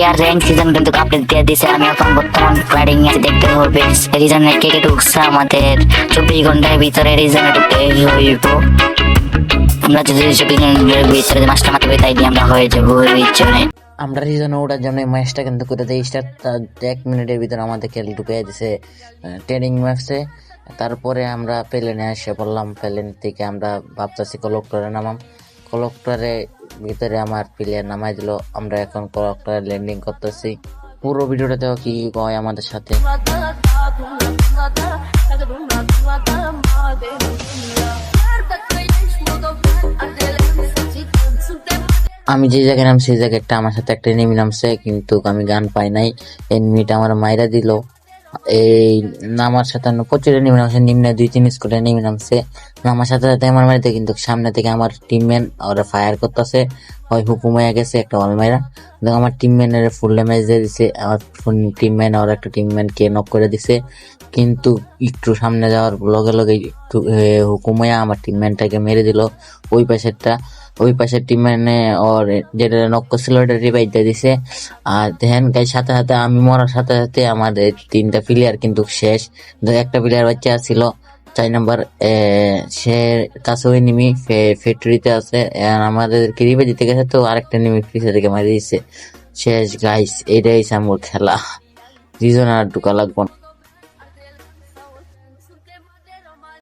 Care rank season কিন্তু update দিয়ে দিছে। আমি এখন বর্তমান প্ল্যাডিং এ দেখতে হবে রিজনে কে কে ঢুকছে আমাদের চব্বিশ ঘণ্টার ভিতরে রিজনে ঢুকতে হইব। আমরা যদি চব্বিশ ঘণ্টার ভিতরে মাসটা মারতে পারি, তাইলে আমরা হয়ে যাব রিজনে আমরা রিজন ওটার জন্য ম্যাচটা কিন্তু করে দিই। স্টার্ট এক মিনিটের ভিতরে আমাদের খেল ঢুকে দিছে ট্রেনিং ম্যাচে তারপরে আমরা প্লেনে এসে পড়লাম। প্লেন থেকে আমরা ভাবতেছি কলেক্টরে নামাম। কলেক্টরে ভিতরে আমার প্লেয়ার নামাই দিল। আমরা এখন কলেক্টরে ল্যান্ডিং করতেছি। পুরো ভিডিওটাতেও কি কয় আমাদের সাথে। আমি যে জায়গায় নামছি সেই জায়গাটা আমার সাথে একটা এনিমি নামছে, কিন্তু আমি গান পাই নাই। এনিমিটা আমার মাইরা দিল। এই নামার অন্য প্রচুর নেমে নামছে, নিম্নে দুই তিন স্কুলে নেমে নামছে। নামার সাথে সাথে আমার মারিতে কিন্তু সামনে থেকে আমার টিমম্যান ওরা ফায়ার করতেছে। হয় হুকুম হয়ে গেছে একটা অলমাইরা দেখ আমার টিমম্যানের ফুল ড্যামেজ দিয়ে দিছে। আমার টিমম্যান ওর একটা টিমম্যান কে নক করে দিছে। কিন্তু একটু সামনে যাওয়ার লগে লগে একটু হুকুম হয়ে আমার টিমম্যানটাকে মেরে দিল। ওই পাশেরটা, ওই পাশের টিম মানে ওর যেটা নক করছিল ওটা রিভাইভ দিয়ে দিছে। আর দেখেন গাই সাথে সাথে আমি মরার সাথে সাথে আমাদের তিনটা প্লেয়ার কিন্তু শেষ। একটা প্লেয়ার বাচ্চা ছিল, চার নাম্বার সে কাছে ওই নিমি ফ্যাক্টরিতে আছে। আমাদেরকে রিভাইভ দিতে গেছে তো আরেকটা নিমি পিছিয়ে থেকে মারি দিছে। শেষ গাইস এটাই আমার খেলা। দুজন আর ঢুকা লাগবো না।